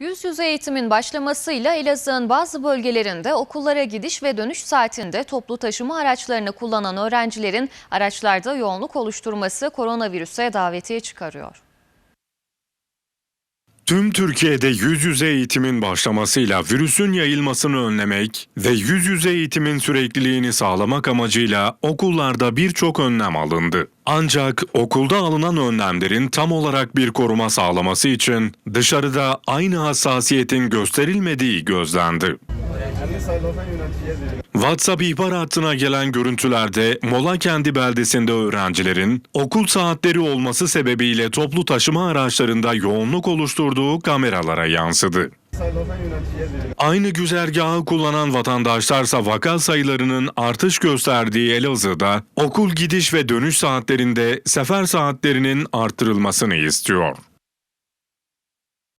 Yüz yüze eğitimin başlamasıyla Elazığ'ın bazı bölgelerinde okullara gidiş ve dönüş saatinde toplu taşıma araçlarını kullanan öğrencilerin araçlarda yoğunluk oluşturması koronavirüse davetiye çıkarıyor. Tüm Türkiye'de yüz yüze eğitimin başlamasıyla virüsün yayılmasını önlemek ve yüz yüze eğitimin sürekliliğini sağlamak amacıyla okullarda birçok önlem alındı. Ancak okulda alınan önlemlerin tam olarak bir koruma sağlaması için dışarıda aynı hassasiyetin gösterilmediği gözlendi. WhatsApp ihbar hattına gelen görüntülerde Mola kendi beldesinde öğrencilerin okul saatleri olması sebebiyle toplu taşıma araçlarında yoğunluk oluşturduğu kameralara yansıdı. Aynı güzergahı kullanan vatandaşlarsa vaka sayılarının artış gösterdiği Elazığ'da okul gidiş ve dönüş saatlerinde sefer saatlerinin arttırılmasını istiyor.